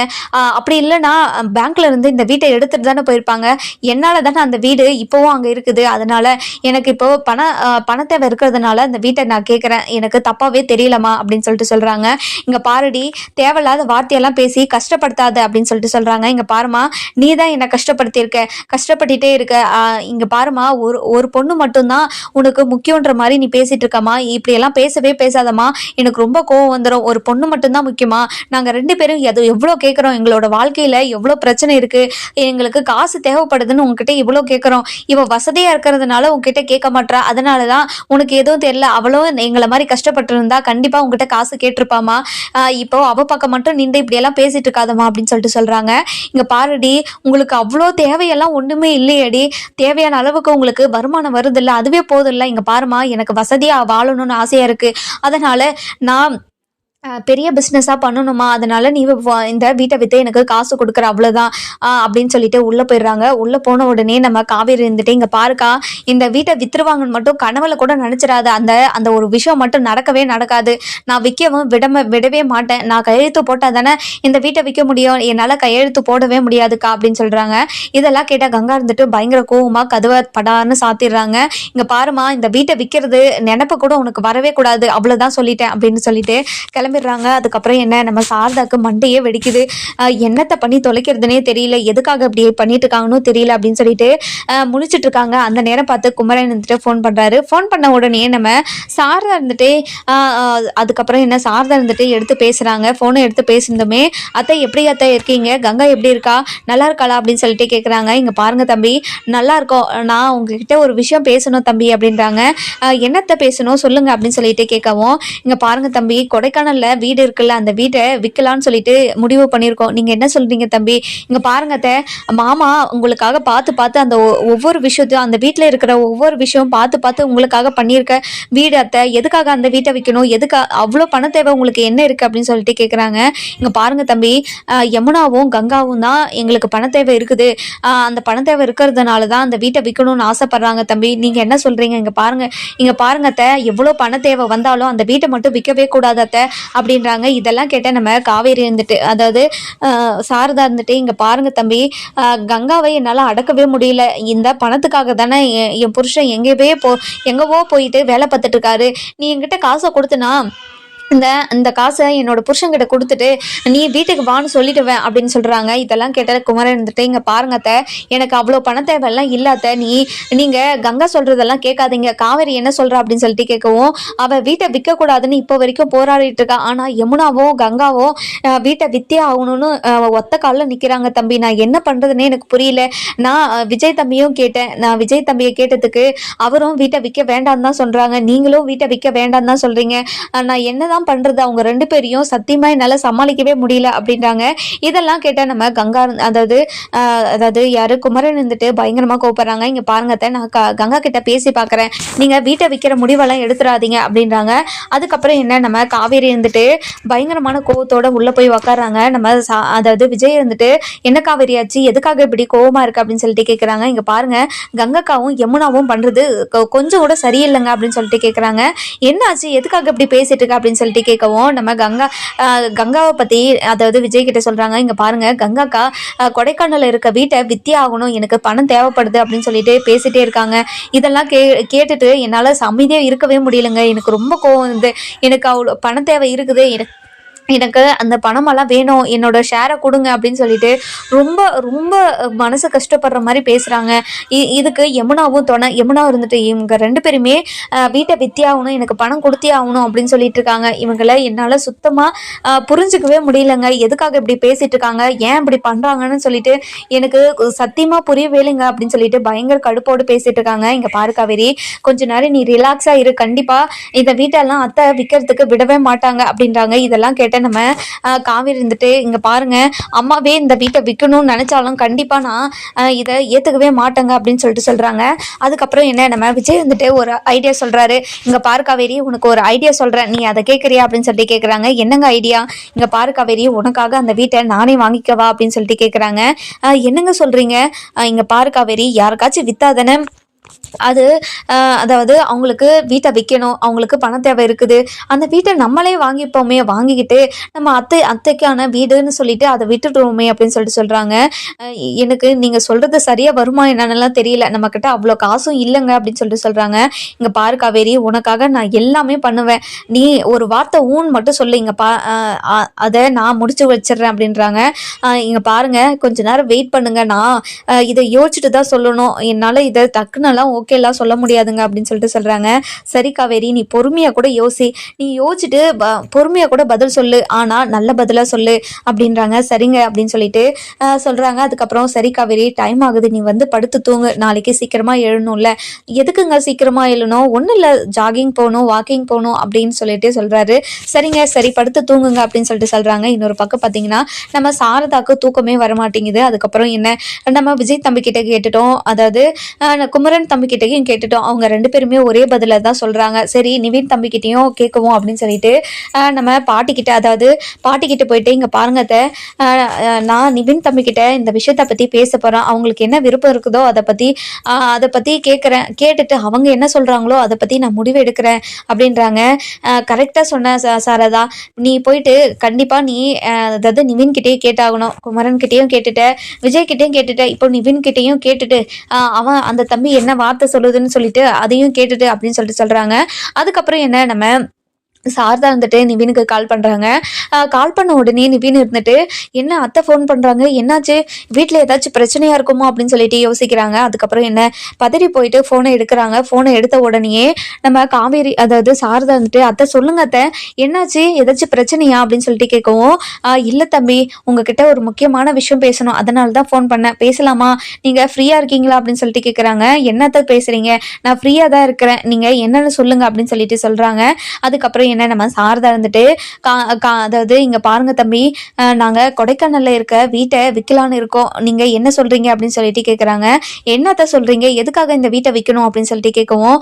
A: அப்படி இல்லைன்னா பேங்க்ல இருந்து இந்த வீட்டை எடுத்துட்டு தானே போயிருப்பாங்க. என்னால் தானே அந்த வீடு இப்போவும் அங்கே இருக்குது. அதனால எனக்கு இப்போ பண ஆஹ் பண தேவை இருக்கிறதுனால அந்த வீட்டை நான் கேட்குறேன் எனக்கு தப்பாவே தெரியலம்மா அப்படின்னு சொல்லிட்டு சொல்கிறாங்க இங்கே பாருடி தேவையில்லாத வார்த்தையெல்லாம் பேசி கஷ்டப்படுத்தாத அப்படின்னு சொல்லிட்டு சொல்கிறாங்க இங்கே பாருமா நீ தான் என்னை கஷ்டப்படுத்தியிருக்க. கஷ்டப்பட்டுட்டே இருக்க. இங்கே இங்க பாருமா ஒரு ஒரு பொண்ணு மட்டும்தான் உனக்கு முக்கியன்ற மாதிரி நீ பேசிட்டு இருக்கமா இப்படியெல்லாம் பேசவே பேசாதம்மா. எனக்கு ரொம்ப கோவம் வந்துடும் ஒரு பொண்ணு மட்டும்தான் முக்கியமா நாங்கள் ரெண்டு பேரும் எது எவ்வளோ கேட்குறோம் எங்களோட வாழ்க்கையில் எவ்வளோ பிரச்சனை இருக்குது எங்களுக்கு காசு தேவைப்படுதுன்னு உங்ககிட்ட இவ்வளோ கேட்குறோம் இவள் வசதியாக இருக்கிறதுனால உங்ககிட்ட கேட்க மாட்றா. அதனால தான் உனக்கு எதுவும் தெரியல. அவளும் எங்களை மாதிரி கஷ்டப்பட்டுருந்தா கண்டிப்பாக உங்ககிட்ட காசு கேட்டிருப்பாமா இப்போ அவ பக்கம் மட்டும் நின்று இப்படியெல்லாம் பேசிட்டு இருக்காதம்மா அப்படின்னு சொல்லிட்டு சொல்கிறாங்க இங்கே பாருடி உங்களுக்கு அவ்வளோ தேவையெல்லாம் ஒன்றுமே இல்லையடி. தேவையான அளவுக்கு உங்களுக்கு வருமானம் வருதில்ல. அதுவே போதும் இல்லை இங்கே பாருமா எனக்கு வசதியாக வாழணும்னு ஆசையாக இருக்குது அதனால் நான் பெரிய பிஸ்னஸாக பண்ணணுமா? அதனால் நீ இந்த வீட்டை விற்று எனக்கு காசு கொடுக்குற அவ்வளோதான் அப்படின்னு சொல்லிட்டு உள்ளே போயிடுறாங்க. உள்ளே போன உடனே நம்ம காவேரி இருந்துட்டு இங்கே பாருக்கா இந்த வீட்டை விற்றுருவாங்கன்னு மட்டும் கனவுல கூட நினச்சிடாத. அந்த அந்த ஒரு விஷயம் மட்டும் நடக்கவே நடக்காது. நான் விற்கவும் விடம விடவே மாட்டேன். நான் கையெழுத்து போட்டால் தானே இந்த வீட்டை விற்க முடியும். என்னால் கையெழுத்து போடவே முடியாதுக்கா அப்படின்னு சொல்கிறாங்க இதெல்லாம் கேட்டால் கங்கா இருந்துட்டு பயங்கர கோவமாக கதவை படார்னு சாத்திடுறாங்க. இங்கே பாருமா இந்த வீட்டை விற்கிறது நினப்பு கூட உனக்கு வரவே கூடாது. அவ்வளோதான் சொல்லிட்டேன் அப்படின்னு சொல்லிட்டு கிளம்பிடுறாங்க. அதுக்கப்புறம் என்ன? நம்ம சாரதாக்கு மண்டையே வெடிக்குது. என்னத்தை பண்ணி தொலைக்கிறதுனே தெரியல. எதுக்காக இப்படி பண்ணிட்டு இருக்காங்கன்னு தெரியல அப்படின்னு சொல்லிட்டு முழிச்சிட்டு இருக்காங்க அந்த நேரம் பார்த்து குமரன் இருந்துட்டு ஃபோன் பண்ணுறாரு ஃபோன் பண்ண உடனே நம்ம சாரதா இருந்துட்டு அதுக்கப்புறம் என்ன? சாரதா இருந்துட்டு எடுத்து பேசுகிறாங்க ஃபோனை எடுத்து பேசியிருந்தோமே அத்தை எப்படி அத்தை இருக்கீங்க? கங்கா எப்படி இருக்கா? நல்லா இருக்காளா? அப்படின்னு சொல்லிட்டு கேட்குறாங்க இங்கே பாருங்க தம்பி நல்லா இருக்கோம். நான் உங்ககிட்ட ஒரு விஷயம் பேசணும் தம்பி அப்படின்றாங்க. என்னத்தை என்னத்த பேசணும்? சொல்லுங்க அப்படின்னு சொல்லிட்டு கேட்கவும் இங்கே பாருங்க தம்பி கொடைக்கானல் ஊர்ல வீடு இருக்குல்ல அந்த வீட்டை விற்கலான்னு சொல்லிட்டு முடிவு பண்ணியிருக்கோம். நீங்கள் என்ன சொல்றீங்க தம்பி? இங்கே பாருங்க மாமா உங்களுக்காக பார்த்து பார்த்து அந்த ஒ- ஒவ்வொரு விஷயத்தையும் அந்த வீட்டில் இருக்கிற ஒவ்வொரு விஷயம் பார்த்து பார்த்து உங்களுக்காக பண்ணியிருக்க வீடு அத்தை. எதுக்காக அந்த வீட்டை விற்கணும் எதுக்காக அவ்வளோ பண தேவை உங்களுக்கு என்ன இருக்குது அப்படின்னு சொல்லிட்டு கேட்குறாங்க இங்கே பாருங்க தம்பி யமுனாவும் கங்காவும் தான் எங்களுக்கு பண தேவை இருக்குது. அந்த பண தேவை இருக்கிறதுனால தான் அந்த வீட்டை விற்கணும்னு ஆசைப்படுறாங்க தம்பி. நீங்கள் என்ன சொல்கிறீங்க இங்கே பாருங்க இங்கே பாருங்க அத்தை எவ்வளோ பண தேவை வந்தாலும் அந்த வீட்டை மட்டும் விற்கவே கூடாது அத்தை. அப்படின்றாங்க. இதெல்லாம் கேட்ட நம்ம காவேரி இருந்துட்டு அதாவது சாரதா இருந்துட்டு இங்கே பாருங்க தம்பி கங்காவை என்னால் அடக்கவே முடியல. இந்த பணத்துக்காக தானே என் என் புருஷன் எங்கேயே போ எங்கவோ போயிட்டு வேலை பார்த்துட்டு இருக்காரு. நீ என்கிட்ட காசை கொடுத்துனா இந்த இந்த காசை என்னோட புருஷன்கிட்ட கொடுத்துட்டு நீ வீட்டுக்கு வான்னு சொல்லிடுவேன் அப்படின்னு சொல்கிறாங்க இதெல்லாம் கேட்டால் குமரன் இருந்துட்டு இங்கே பாருங்கத்த எனக்கு அவ்வளோ பண தேவையெல்லாம் இல்லாத நீ நீங்கள் கங்கா சொல்கிறதெல்லாம் கேட்காதீங்க. காவேரி என்ன சொல்கிறா அப்படின்னு சொல்லிட்டு கேட்கவும் அவள் வீட்டை விற்கக்கூடாதுன்னு இப்போ வரைக்கும் போராடிட்டு இருக்கா. ஆனால் யமுனாவும் கங்காவும் வீட்டை வித்தே ஆகணும்னு ஒத்த காலில் நிற்கிறாங்க தம்பி. நான் என்ன பண்ணுறதுனே எனக்கு புரியல. நான் விஜய் தம்பியும் கேட்டேன். நான் விஜய் தம்பியை கேட்டதுக்கு அவரும் வீட்டை விற்க வேண்டாம் தான் சொல்கிறாங்க நீங்களும் வீட்டை விற்க வேண்டாம் தான் சொல்கிறீங்க நான் என்னதான் பண்றது. அவங்க ரெண்டு பேரையும் சத்தியமா என்னால் சமாளிக்கவே முடியல அப்படின்றாங்க. இதெல்லாம் கேட்டால் நம்ம கங்கா அதாவது அதாவது யாரு குமரன் இருந்துட்டு பயங்கரமா கோப்படுறாங்க இங்க பாருங்க நான் க- கங்கா கிட்ட பேசி பார்க்குறேன் நீங்க வீட்டை விற்கிற முடிவெல்லாம் எடுத்துடாதீங்க அப்படின்றாங்க. அதுக்கப்புறம் என்ன நம்ம காவேரி இருந்துட்டு பயங்கரமான கோவத்தோட உள்ள போய் உக்காடுறாங்க நம்ம சா- அதாவது விஜய் இருந்துட்டு என்ன காவேரி ஆச்சு? எதுக்காக இப்படி கோவமா இருக்கு? அப்படின்னு சொல்லிட்டு கேட்குறாங்க இங்க பாருங்க கங்கக்காவும் யமுனாவும் பண்றது கொ- கொஞ்சம் கூட சரியில்லைங்க அப்படின்னு சொல்லிட்டு கேட்குறாங்க என்னாச்சு? எதுக்காக இப்படி பேசிட்டு இருக்க? அப்படின்னு சொல்லிட்டு கேட்கவும் நம்ம கங்கா கங்காவை பற்றி அதாவது விஜய் கிட்ட சொல்கிறாங்க இங்கே பாருங்க கங்காக்கா கொடைக்கானலில் இருக்க வீட்டை வித்தி ஆகணும். எனக்கு பணம் தேவைப்படுது அப்படின்னு சொல்லிட்டு பேசிட்டே இருக்காங்க. இதெல்லாம் கே கேட்டுட்டு என்னால் அமைதியாக இருக்கவே முடியலங்க. எனக்கு ரொம்ப கோவம் வந்து எனக்கு அவ்வளோ பண தேவை இருக்குது. எனக்கு எனக்கு அந்த பணமெல்லாம் வேணும் என்னோட ஷேரை கொடுங்க அப்படின்னு சொல்லிட்டு ரொம்ப ரொம்ப மனசு கஷ்டப்படுற மாதிரி பேசுகிறாங்க இதுக்கு யமுனாவும் துணை யமுனா இருந்துட்டு இவங்க ரெண்டு பேருமே வீட்டை வித்தே ஆகணும் எனக்கு பணம் கொடுத்தே ஆகணும் அப்படின்னு சொல்லிட்டு இருக்காங்க. இவங்களை என்னால் சுத்தமாக புரிஞ்சுக்கவே முடியலங்க. எதுக்காக இப்படி பேசிட்டு இருக்காங்க? ஏன் இப்படி பண்ணுறாங்கன்னு சொல்லிட்டு எனக்கு சத்தியமாக புரியவே இல்லைங்க அப்படின்னு சொல்லிட்டு பயங்கர கடுப்போடு பேசிட்டு இருக்காங்க. இங்கே பாரு காவேரி கொஞ்ச நேரம் நீ ரிலாக்ஸாக இரு. கண்டிப்பாக இந்த வீட்டெல்லாம் அத்தை விற்கிறதுக்கு விடவே மாட்டாங்க அப்படின்றாங்க. இதெல்லாம் கேட்ட நம்ம காவேரி இருந்துட்டு இங்கே பாருங்க அம்மாவே இந்த வீட்டை விற்கணும்னு நினச்சாலும் கண்டிப்பாக நான் இதை ஏற்றுக்கவே மாட்டேங்க அப்படின்னு சொல்லிட்டு சொல்கிறாங்க அதுக்கப்புறம் என்ன நம்ம விஜய் வந்துட்டு ஒரு ஐடியா சொல்கிறாரு இங்கே பாரு காவேரி உனக்கு ஒரு ஐடியா சொல்கிறேன் நீ அதை கேட்குறியா அப்படின்னு சொல்லிட்டு கேட்குறாங்க என்னங்க ஐடியா இங்கே பாரு காவேரி உனக்காக அந்த வீட்டை நானே வாங்கிக்கவா அப்படின்னு சொல்லிட்டு கேட்குறாங்க என்னங்க சொல்கிறீங்க இங்கே பாரு காவேரி யாருக்காச்சும் வித்தாதானே? அது அதாவது அவங்களுக்கு வீட்டை விற்கணும் அவங்களுக்கு பண தேவை இருக்குது. அந்த வீட்டை நம்மளே வாங்கிப்போமே வாங்கிக்கிட்டு நம்ம அத்தை அத்தைக்கான வீடுன்னு சொல்லிட்டு அதை விட்டுட்டுருவோமே அப்படின்னு சொல்லிட்டு சொல்கிறாங்க எனக்கு நீங்கள் சொல்கிறது சரியாக வருமா என்னென்னலாம் தெரியல. நம்மக்கிட்ட அவ்வளோ காசும் இல்லைங்க அப்படின்னு சொல்லிட்டு சொல்கிறாங்க இங்கே பாரு காவேரி உனக்காக நான் எல்லாமே பண்ணுவேன். நீ ஒரு வார்த்தை ஊன் மட்டும் சொல்லு. இங்கே பா அதை நான் முடிச்சு வச்சிடுறேன் அப்படின்றாங்க. இங்கே பாருங்கள் கொஞ்ச நேரம் வெயிட் பண்ணுங்க. நான் இதை யோசிச்சுட்டு தான் சொல்லணும். என்னால் இதை டக்குன்னெல்லாம் ஓகேலாம் சொல்ல முடியாதுங்க அப்படின்னு சொல்லிட்டு சொல்கிறாங்க சரி காவேரி நீ பொறுமையாக கூட யோசி. நீ யோசிச்சுட்டு பொறுமையாக கூட பதில் சொல்லு. ஆனால் நல்ல பதிலாக சொல்லு அப்படின்றாங்க. சரிங்க அப்படின்னு சொல்லிட்டு சொல்கிறாங்க அதுக்கப்புறம் சரி காவேரி டைம் ஆகுது. நீ வந்து படுத்து தூங்கு. நாளைக்கு சீக்கிரமாக எழணும்ல. எதுக்குங்க சீக்கிரமாக எழுணும்? ஒன்றும் இல்லை. ஜாகிங் போகணும் வாக்கிங் போகணும் அப்படின்னு சொல்லிட்டு சொல்கிறாரு சரிங்க சரி படுத்து தூங்குங்க அப்படின்னு சொல்லிட்டு சொல்கிறாங்க இன்னொரு பக்கம் பார்த்தீங்கன்னா நம்ம சாரதாக்கு தூக்கமே வரமாட்டேங்குது. அதுக்கப்புறம் என்ன? நம்ம விஜய் தம்பிக்கிட்ட கேட்டுட்டோம். அதாவது குமரன் தம்பி கிட்டேயும் கேட்டுட்டோம். அவங்க ரெண்டு பேருமே ஒரே பதில தான் சொல்கிறாங்க சரி நிவின் தம்பி கிட்டேயும் கேட்கவும் அப்படின்னு சொல்லிட்டு நம்ம பாட்டிக்கிட்ட அதாவது பாட்டிக்கிட்ட போயிட்டு இங்கே பாருங்க நான் நிவின் தம்பி கிட்ட இந்த விஷயத்தை பற்றி பேச போகிறேன் அவங்களுக்கு என்ன விருப்பம் இருக்குதோ அதை பற்றி அதை பற்றி கேட்குறேன் கேட்டுட்டு அவங்க என்ன சொல்கிறாங்களோ அதை பற்றி நான் முடிவு எடுக்கிறேன் அப்படின்றாங்க. கரெக்டாக சொன்ன சாரதா நீ போயிட்டு கண்டிப்பாக நீ அதாவது நிமின்கிட்டயே கேட்டாகணும். குமரன் கிட்டேயும் கேட்டுட்ட விஜய்கிட்டையும் கேட்டுட்ட. இப்போ நிவின் கிட்டேயும் கேட்டுட்டு அவன் அந்த தம்பி என்ன வார்த்தை சொல்லுதுன்னு சொல்லிட்டு அதையும் கேட்டுட்டு அப்படின்னு சொல்லிட்டு சொல்றாங்க. அதுக்கப்புறம் என்ன நம்ம சாரதா இருந்துட்டு நிவினுக்கு கால் பண்ணுறாங்க கால் பண்ண உடனே நிவின் இருந்துட்டு என்ன அத்தை ஃபோன் பண்ணுறாங்க என்னாச்சு? வீட்டில் ஏதாச்சும் பிரச்சனையாக இருக்குமோ? அப்படின்னு சொல்லிட்டு யோசிக்கிறாங்க. அதுக்கப்புறம் என்ன? பதறி போயிட்டு ஃபோனை எடுக்கிறாங்க. ஃபோனை எடுத்த உடனேயே நம்ம காவேரி அதாவது சாரதா வந்துட்டு அத்தை சொல்லுங்க அத்தை. என்னாச்சு? ஏதாச்சும் பிரச்சனையா? அப்படின்னு சொல்லிட்டு கேட்கவும் இல்லை தம்பி. உங்ககிட்ட ஒரு முக்கியமான விஷயம் பேசணும். அதனால தான் ஃபோன் பண்ணேன். பேசலாமா? நீங்கள் ஃப்ரீயாக இருக்கீங்களா? அப்படின்னு சொல்லிட்டு கேட்குறாங்க. என்னத்த பேசுகிறீங்க நான் ஃப்ரீயாக தான் இருக்கிறேன். நீங்கள் என்னென்னு சொல்லுங்கள் அப்படின்னு சொல்லிட்டு சொல்கிறாங்க அதுக்கப்புறம் என்ன நம்ம சாரதா இருந்துட்டு கா கா அதாவது இங்கே பாருங்க தம்பி நாங்கள் கொடைக்கானலில் இருக்க வீட்டை விற்கலான்னு இருக்கோம். நீங்கள் என்ன சொல்கிறீங்க அப்படின்னு சொல்லிட்டு கேட்குறாங்க என்னத்த சொல்கிறீங்க எதுக்காக இந்த வீட்டை விற்கணும் அப்படின்னு சொல்லிட்டு கேட்கவும்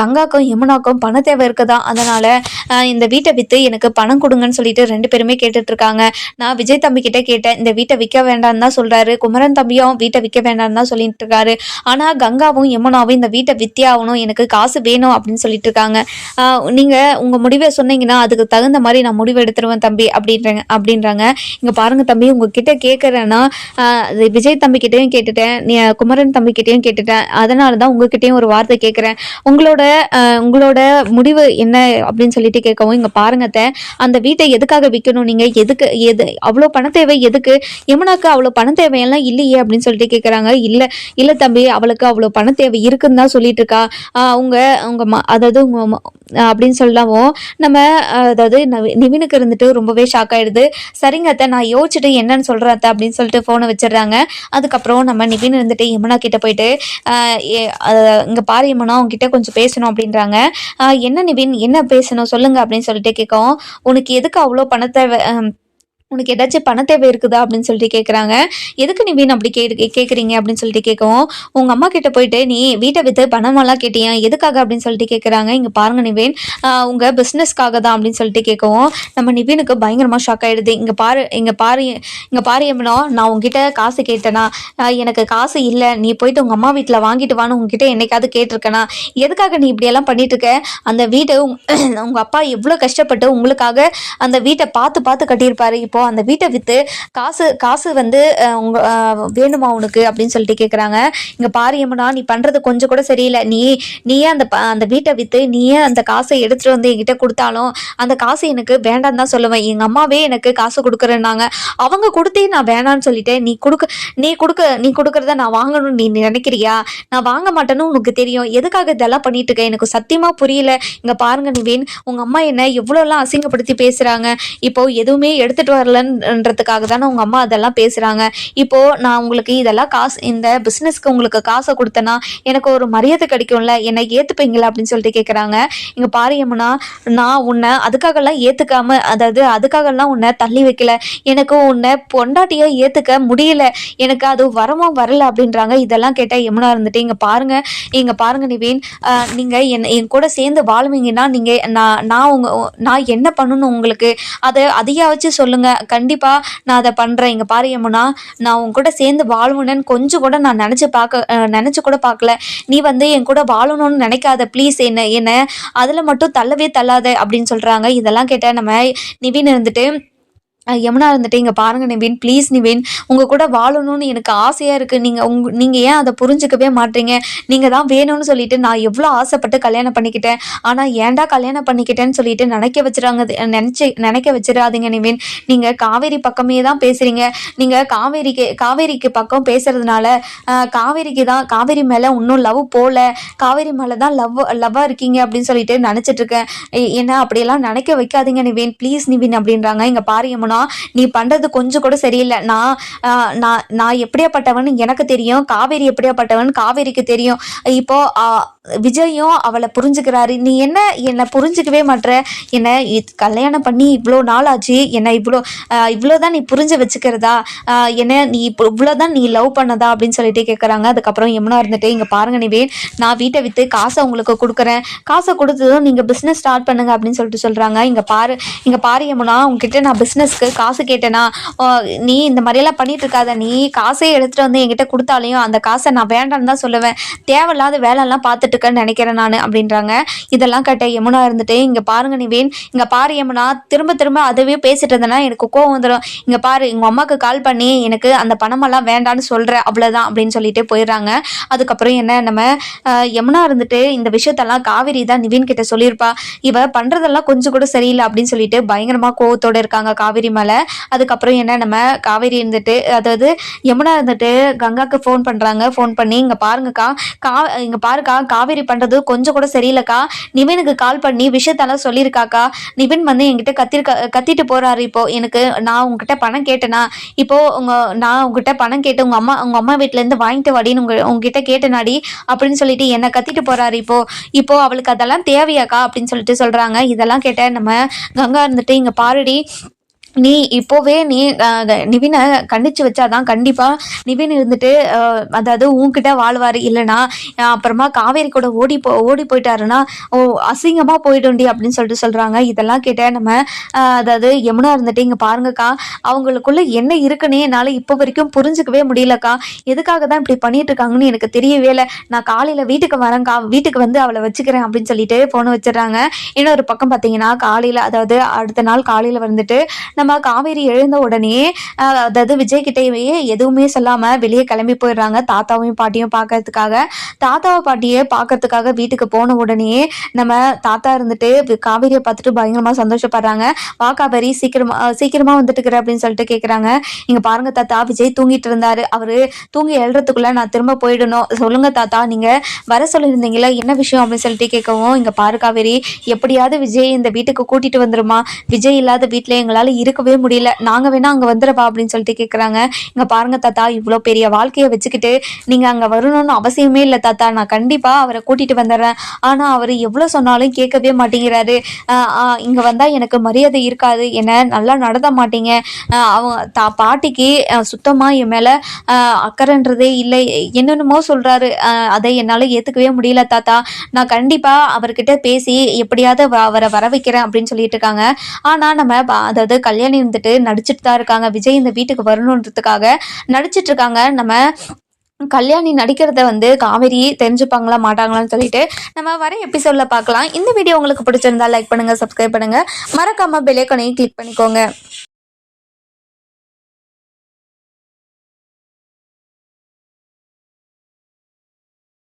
A: கங்காக்கும் யமுனாக்கும் பண தேவை இருக்குதா? அதனால் இந்த வீட்டை விற்று எனக்கு பணம் கொடுங்கன்னு சொல்லிட்டு ரெண்டு பேருமே கேட்டுட்டு இருக்காங்க. நான் விஜய் தம்பி கிட்ட கேட்டேன் இந்த வீட்டை விற்க வேண்டாம்னு தான் சொல்கிறாரு குமரன் தம்பியும் வீட்டை விற்க வேண்டாம்னு தான் சொல்லிட்டு இருக்காரு. ஆனால் கங்காவும் யமுனாவும் இந்த வீட்டை வித்தியாகணும் எனக்கு காசு வேணும் அப்படின்னு சொல்லிட்டு இருக்காங்க. நீங்கள் உங்கள் முடிவு முடிவை சொன்னீங்கன்னா அதுக்கு தகுந்த மாதிரி நான் முடிவு எடுத்துருவேன் தம்பி அப்படின்றாங்க அப்படின்றாங்க. இங்கே பாருங்க தம்பி உங்ககிட்ட கேட்குறேன்னா விஜய் தம்பிக்கிட்டையும் கேட்டுட்டேன் நீ குமரன் தம்பிக்கிட்டையும் கேட்டுட்டேன். அதனால தான் உங்ககிட்டயும் ஒரு வார்த்தை கேட்குறேன் உங்களோட உங்களோட முடிவு என்ன அப்படின்னு சொல்லிட்டு கேட்கவும் இங்கே பாருங்க அந்த வீட்டை எதுக்காக விற்கணும் நீங்கள் எதுக்கு எது அவ்வளோ பண தேவை எதுக்கு? யமுனாக்கு அவ்வளோ பண தேவையெல்லாம் இல்லையே அப்படின்னு சொல்லிட்டு கேட்குறாங்க இல்லை இல்லை தம்பி அவளுக்கு அவ்வளோ பண தேவை இருக்குன்னு தான் சொல்லிட்டு இருக்கா. அவங்க அவங்க ம அதாவது உங்க அப்படின்னு சொல்லவும் நம்ம அதாவது நிவினுக்கு இருந்துட்டு ரொம்பவே ஷாக் ஆயிடுது. சரிங்க அத்தை நான் யோசிச்சுட்டு என்னன்னு சொல்கிறேன் அத்தை அப்படின்னு சொல்லிட்டு ஃபோனை வச்சிடுறாங்க. அதுக்கப்புறம் நம்ம நிவின் இருந்துட்டு யமுனா கிட்ட போயிட்டு ஏ- இங்க பாரு யமுனா உங்ககிட்ட கொஞ்சம் பேசணும் அப்படின்றாங்க. என்ன நிவின் என்ன பேசணும் சொல்லுங்க அப்படின்னு சொல்லிட்டு கேட்கும் உனக்கு எதுக்கு அவ்வளோ பணத்தை உனக்கு ஏதாச்சும் பண தேவை இருக்குதா அப்படின்னு சொல்லிட்டு கேட்குறாங்க எதுக்கு நீ வீண் அப்படி கே கேட்குறீங்க அப்படின்னு சொல்லிட்டு கேட்கவும் உங்கள் அம்மா கிட்ட போயிட்டு நீ வீட்டை விற்று பணமெல்லாம் கேட்டியா? எதுக்காக? அப்படின்னு சொல்லிட்டு கேட்குறாங்க இங்கே பாருங்க நிவேன் உங்கள் பிஸ்னஸ்க்காக தான் அப்படின்னு சொல்லிட்டு கேட்கவும் நம்ம நிவீனுக்கு பயங்கரமாக ஷாக் ஆகிடுது இங்கே பாரு இங்கே பாரு இங்கே பாரு எம்மனோ நான் உங்ககிட்ட காசு கேட்டேனா? எனக்கு காசு இல்லை. நீ போயிட்டு உங்கள் அம்மா வீட்டில் வாங்கிட்டு வான்னு உங்ககிட்ட என்னைக்காவது கேட்டிருக்கேனா? எதுக்காக நீ இப்படியெல்லாம் பண்ணிட்டு இருக்க அந்த வீட்டை உங்கள் அப்பா எவ்வளோ கஷ்டப்பட்டு உங்களுக்காக அந்த வீட்டை பார்த்து பார்த்து கட்டியிருப்பாரு. இப்போ அந்த வீட்டை விற்று காசு காசு வந்து உங்க வேணுமா உனக்கு? அப்படின்னு சொல்லிட்டு கேட்குறாங்க இங்கே பாரு யமுனா நீ பண்ணுறது கொஞ்சம் கூட சரியில்லை. நீ நீயே அந்த ப- அந்த வீட்டை விற்று நீயே அந்த காசை எடுத்துகிட்டு வந்து என்கிட்ட கொடுத்தாலும் அந்த காசு எனக்கு வேண்டாம் தான் சொல்லுவேன். எங்கள் அம்மாவே எனக்கு காசு கொடுக்குறேன்னாங்க. அவங்க கொடுத்தே நான் வேணான்னு சொல்லிட்டேன். நீ கொடுக்க நீ கொடுக்க நீ கொடுக்குறத நான் வாங்கணும்னு நீ நினைக்கிறியா? நான் வாங்க மாட்டேன்னு உனக்கு தெரியும். எதுக்காக இதெல்லாம் பண்ணிட்டு இருக்க? எனக்கு சத்தியமாக புரியல. இங்கே பாருங்க நிவேன் உங்கள் அம்மா என்ன எவ்வளோலாம் அசிங்கப்படுத்தி பேசுகிறாங்க இப்போ எதுவுமே எடுத்துகிட்டு வரலன்றதுக்காக தானே உங்கள் அம்மா அதெல்லாம் பேசுகிறாங்க இப்போது நான் உங்களுக்கு இதெல்லாம் காசு இந்த பிஸ்னஸ்க்கு உங்களுக்கு காசை கொடுத்தேன்னா எனக்கு ஒரு மரியாதை கிடைக்கும்ல? என்னை ஏற்றுப்பீங்களா அப்படின்னு சொல்லிட்டு கேட்குறாங்க இங்கே பாரு நான் உன்னை அதுக்காகலாம் ஏற்றுக்காம அதாவது அதுக்காகலாம் உன்னை தள்ளி வைக்கல. எனக்கு உன்னை பொண்டாட்டியாக ஏற்றுக்க முடியல. எனக்கு அது வரமோ வரல அப்படின்றாங்க. இதெல்லாம் கேட்டால் யமுனா இருந்துட்டு இங்கே பாருங்க இங்கே பாருங்க நிவேன். நீங்கள் என் என் கூட சேர்ந்து வாழ்வீங்கன்னா நீங்கள் நான் நான் உங்க நான் என்ன பண்ணணும் உங்களுக்கு? அதை அதையாச்சும் சொல்லுங்கள் கண்டிப்பாக நான் அதை பண்ணுறேன் இங்கே பாரு யமுனா நான் உன் கூட சேர்ந்து வாழ்வுனேன்னு கொஞ்சம் கூட நான் நினச்சி பார்க்க நினச்சி கூட பார்க்கல. நீ வந்து என் கூட வாழணும்னு நினைக்காத ப்ளீஸ் என்ன என்ன? அதில் மட்டும் தள்ளவே தள்ளாத அப்படின்னு சொல்கிறாங்க இதெல்லாம் கேட்டால் நம்ம நிவின் இருந்துட்டு யமுனா இருந்துட்டு இங்கே பாருங்க நிவின் ப்ளீஸ் நிவின் உங்கள் கூட வாழணும்னு எனக்கு ஆசையாக இருக்குது நீங்கள் உங் நீங்கள் ஏன் அதை புரிஞ்சுக்கவே மாட்டீங்க? நீங்கள் தான் வேணும்னு சொல்லிட்டு நான் எவ்வளோ ஆசைப்பட்டு கல்யாணம் பண்ணிக்கிட்டேன். ஆனால் ஏன்டா கல்யாணம் பண்ணிக்கிட்டேன்னு சொல்லிட்டு நினைக்க வச்சுறாங்க நினச்சி நினைக்க வச்சிடாதீங்க நிவின். நீங்கள் காவேரி பக்கமே தான் பேசுகிறீங்க நீங்கள் காவேரிக்கு காவேரிக்கு பக்கம் பேசுறதுனால காவேரிக்கு தான் காவேரி மேலே இன்னும் லவ் போகல காவேரி மேலே தான் லவ் லவ்வாக இருக்கீங்க அப்படின்னு சொல்லிட்டு நினச்சிட்ருக்கேன் என்ன அப்படியெல்லாம் நினைக்க வைக்காதீங்க நிவின். ப்ளீஸ் நிவின் அப்படின்றாங்க. இங்கே பாரு யமுனா. நீ பண்ணுறது கொஞ்சம் கூட சரியில்லை. நான் நான் நான் எப்படியாப்பட்டவன் எனக்கு தெரியும். காவேரி எப்படியாப்பட்டவன் காவேரிக்கு தெரியும். இப்போ விஜயும் அவளை புரிஞ்சுக்கிறாரு. நீ என்ன என்னை புரிஞ்சுக்கவே மாட்ற? என்னை கல்யாணம் பண்ணி இவ்வளோ நாள் ஆச்சு என்னை இவ்வளோ இவ்வளோ தான் நீ புரிஞ்சு வச்சுக்கிறதா? என்ன நீ இப்போ இவ்வளோ தான் நீ லவ் பண்ணதா? அப்படின்னு சொல்லிட்டு கேட்குறாங்க அதுக்கப்புறம் எம்னா இருந்துட்டு இங்கே பாருங்க நிவேன். நான் வீட்டை விற்று காசை உங்களுக்கு கொடுக்குறேன். காசை கொடுத்ததும் நீங்கள் பிஸ்னஸ் ஸ்டார்ட் பண்ணுங்க. அப்படின்னு சொல்லிட்டு சொல்கிறாங்க இங்கே பாரு இங்கே பாரு யமுனா. உங்ககிட்ட நான் பிஸ்னஸ்க்கு காசு கேட்டேனா நீ இந்த மாதிரியெல்லாம் பண்ணிட்டு இருக்காத நீ காசே எடுத்துகிட்டு வந்து என்கிட்ட கொடுத்தாலையும் அந்த காசை நான் வேண்டாம்னு தான் சொல்லுவேன். தேவையில்லாத வேலைலாம் பார்த்துட்டு இருக்கேன்னு நினைக்கிறேன் நான் அப்படின்றாங்க. இதெல்லாம் கேட்ட யமுனா இருந்துட்டு இங்கே பாருங்க நிவேன் இங்கே பாரு யமுனா திரும்ப திரும்ப அதுவே பேசிட்டு இருந்தேன்னா எனக்கு கோவம் வந்துடும் இங்கே பாரு எங்கள் அம்மாவுக்கு கால் பண்ணி எனக்கு அந்த பணமெல்லாம் வேண்டான்னு சொல்கிறேன் அவ்வளோதான் அப்படின்னு சொல்லிட்டு போயிடுறாங்க. அதுக்கப்புறம் என்ன நம்ம யமுனா இருந்துட்டு இந்த விஷயத்தெல்லாம் காவேரி தான் நிவின் கிட்ட சொல்லியிருப்பா. இவ பண்ணுறதெல்லாம் கொஞ்சம் கூட சரியில்லை அப்படின்னு சொல்லிட்டு பயங்கரமாக கோவத்தோட இருக்காங்க காவேரி மலை. அதுக்கப்புறம் என்ன நம்ம காவேரி இருந்துட்டு அதாவது யமுனா இருந்துட்டு கங்காக்கு ஃபோன் பண்ணுறாங்க ஃபோன் பண்ணி இங்கே பாருங்கக்கா கா இங்கே பாருக்கா காவேரி பண்ணுறது கொஞ்சம் கூட சரியில்லைக்கா. நிவினுக்கு கால் பண்ணி விஷயத்தெல்லாம் சொல்லியிருக்காக்கா. நிவின் வந்து என்கிட்ட கத்திருக்க கத்திட்டு போகிறாரு இப்போ. எனக்கு நான் உங்ககிட்ட பணம் கேட்டேனா? இப்போ உங்கள் நான் உங்ககிட்ட பணம் கேட்டு உங்கள் அம்மா உங்கள் அம்மா வீட்டிலேருந்து வாங்கிட்டு வாடின்னு உங்க உங்ககிட்ட கேட்டனாடி அப்படின்னு சொல்லிட்டு என்னை கத்திட்டு போகிறாரு இப்போ. இப்போ அவளுக்கு அதெல்லாம் தேவையாக்கா அப்படின்னு சொல்லிட்டு சொல்கிறாங்க இதெல்லாம் கேட்ட நம்ம கங்கா இருந்துட்டு இங்கே பாருடி நீ இப்போவே நீ நிவினை கண்டிச்சு வச்சாதான் கண்டிப்பாக நிவின் இருந்துட்டு அதாவது உன்கிட்ட வாழ்வார். இல்லைனா அப்புறமா காவேரி கூட ஓடி போ ஓடி போயிட்டாருன்னா ஓ அசிங்கமாக போயிடும்டி அப்படின்னு சொல்லிட்டு சொல்கிறாங்க இதெல்லாம் கேட்ட நம்ம அதாவது யமுனா இருந்துட்டு இங்கே பாருங்கக்கா அவங்களுக்குள்ள என்ன இருக்குன்னே என்னால் இப்போ வரைக்கும் புரிஞ்சுக்கவே முடியலக்கா. எதுக்காக தான் இப்படி பண்ணிட்டு இருக்காங்கன்னு எனக்கு தெரியவே இல்லை. நான் காலையில் வீட்டுக்கு வரேன்க்கா. வீட்டுக்கு வந்து அவளை வச்சுக்கிறேன் அப்படின்னு சொல்லிட்டு ஃபோனை வச்சிடுறாங்க. இன்னொரு பக்கம் பார்த்தீங்கன்னா காலையில் அதாவது அடுத்த நாள் காலையில் வந்துட்டு நம்ம காவேரி எழுந்த உடனே அதாவது விஜய் கிட்டேயே எதுவுமே சொல்லாமல் வெளியே கிளம்பி போயிடுறாங்க. தாத்தாவையும் பாட்டியும் பார்க்கறதுக்காக தாத்தாவை பாட்டியே பார்க்கறதுக்காக வீட்டுக்கு போன உடனே நம்ம தாத்தா இருந்துட்டு காவேரியை பார்த்துட்டு பயங்கரமாக சந்தோஷப்படுறாங்க. வா காவேரி சீக்கிரமா சீக்கிரமாக சீக்கிரமா வந்துட்டுக்கிற அப்படின்னு சொல்லிட்டு கேட்குறாங்க இங்கே பாருங்க தாத்தா விஜய் தூங்கிட்டு இருந்தாரு. அவரு தூங்கி எழுறதுக்குள்ள நான் திரும்ப போயிடணும். சொல்லுங்க தாத்தா நீங்க வர சொல்லியிருந்தீங்களா என்ன விஷயம் அப்படின்னு சொல்லிட்டு கேட்கவும் இங்க பாரு காவேரி எப்படியாவது விஜய் இந்த வீட்டுக்கு கூட்டிட்டு வந்துருமா? விஜய் இல்லாத வீட்டில் எங்களால் இருக்கவே முடியல. நாங்கள் வேணா அங்கே வந்துடவா அப்படின்னு சொல்லிட்டு கேட்குறாங்க இங்கே பாருங்க தாத்தா இவ்வளோ பெரிய வாழ்க்கையை வச்சுக்கிட்டு நீங்கள் அங்கே வரணும்னு அவசியமே இல்லை தாத்தா. நான் கண்டிப்பாக அவரை கூட்டிட்டு வந்துடுறேன். ஆனால் அவர் எவ்வளோ சொன்னாலும் கேட்கவே மாட்டேங்கிறாரு. இங்கே வந்தால் எனக்கு மரியாதை இருக்காது. என்ன நல்லா நடத்த மாட்டீங்க. அவங்க தா பாட்டிக்கு சுத்தமாக என் மேலே அக்கறைன்றதே இல்லை. என்னென்னமோ சொல்கிறாரு அதை என்னால் ஏற்றுக்கவே முடியல தாத்தா. நான் கண்டிப்பாக அவர்கிட்ட பேசி எப்படியாவது வ- அவரை வர வைக்கிறேன் அப்படின்னு சொல்லிட்டு இருக்காங்க. ஆனால் நம்ம அதாவது கல்யாணம் கல்யாணி வந்துட்டு நடிச்சிட்டு தான் இருக்காங்க. விஜய் இந்த வீட்டுக்கு வரணுன்றதுக்காக நடிச்சிட்டு இருக்காங்க. நம்ம கல்யாணி நடிக்கிறத வந்து காவேரி தெரிஞ்சுப்பாங்களா மாட்டாங்களான்னு சொல்லிட்டு நம்ம வர எபிசோட்ல பார்க்கலாம். இந்த வீடியோ உங்களுக்கு பிடிச்சிருந்தா லைக் பண்ணுங்க சப்ஸ்கிரைப் பண்ணுங்க. மறக்காம பெலேக்கனையும் கிளிக் பண்ணிக்கோங்க.